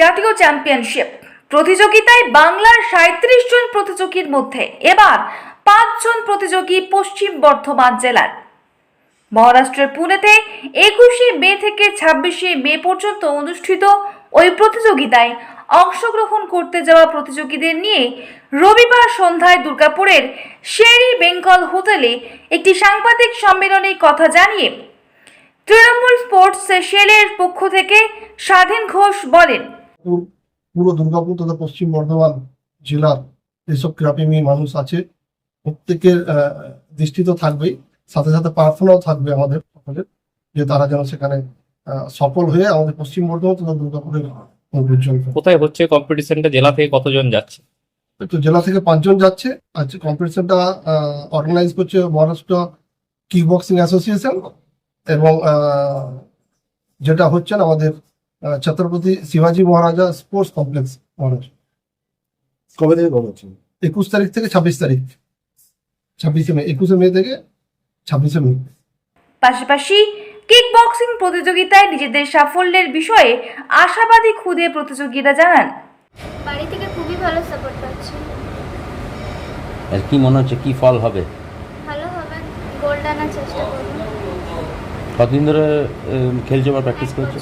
জাতীয় চ্যাম্পিয়নশিপ। প্রতিযোগিতায় বাংলার সাঁত্রিশ জন প্রতিযোগীর মধ্যে এবার পাঁচজন প্রতিযোগী পশ্চিম বর্ধমান জেলার। মহারাষ্ট্রের পুনেতে একুশে মে থেকে ছাব্বিশে মে পর্যন্ত অনুষ্ঠিত ওই প্রতিযোগিতায় অংশগ্রহণ করতে যাওয়া প্রতিযোগীদের নিয়ে রবিবার সন্ধ্যায় দুর্গাপুরের শেরি বেঙ্গল হোটেলে একটি সাংবাদিক সম্মেলনে কথা জানিয়ে তৃণমূল স্পোর্টস সেলের পক্ষ থেকে স্বাধীন ঘোষ বলেন পুর- পুরো দুর্গাপুর তথা পশ্চিম বর্ধমান জেলার যেসব ক্রীড়াপ্রেমী মানুষ আছে প্রত্যেকের দৃষ্টি তো থাকবেই। সাথে সাথে প্রার্থনাও থাকবে আমাদের সকলের যে তারা যেন সেখানে সফল হয়ে আমাদের পশ্চিম বর্ধমান তথা দুর্গাপুরের কোথায় হচ্ছে কম্পিটিশনটা জেলা থেকে কতজন যাচ্ছে? তো জেলা থেকে পাঁচজন যাচ্ছে। আজকে কম্পিটিশনটা অর্গানাইজ করছে মহারাষ্ট্র কিক বক্সিং অ্যাসোসিয়েশন এবং যেটা হচ্ছেন আমাদের ছত্রপতি শিবাজি মহারাজা স্পোর্টস কমপ্লেক্স মহারাজ। কবে থেকে কবে হচ্ছে? একুশ তারিখ থেকে ছাব্বিশ তারিখ। ছাব্বিশে মে একুশে মে থেকে ছাব্বিশে মে। পাশাপাশি কিক বক্সিং প্রতিযোগিতায় নিজেদের সাফল্যের বিষয়ে আশাবাদী খুদে প্রতিযোগীরা জানান। বাড়ি থেকে খুবই ভালো সাপোর্ট পাচ্ছি। আর কি মনে হচ্ছে কি ফল হবে? ভালো হবে গোল্ড আনার চেষ্টা করব। কতদিন ধরে খেলছো বা প্র্যাকটিস করছ?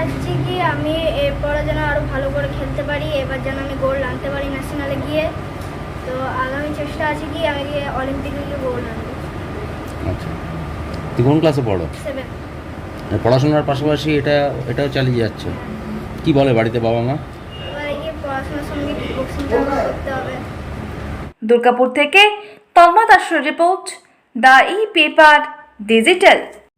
খেলতে কি আমি এরপরে যেন আরও ভালো করে খেলতে পারি এবার যেন আমি গোল্ড আনতে পারি ন্যাশনালে গিয়ে। তো আগামী চেষ্টা আছে কি আমি গিয়ে অলিম্পিকে গিয়ে গোল্ড আনব। আচ্ছা। তুই কোন ক্লাসে পড়ো? সেভেন পড়াশোনার পাশাপাশি এটা এটাও চালিয়ে যাচ্ছে। কি বলে বাড়িতে বাবা মা? দুর্গাপুর থেকে তন্ময় দাসের report the e paper digital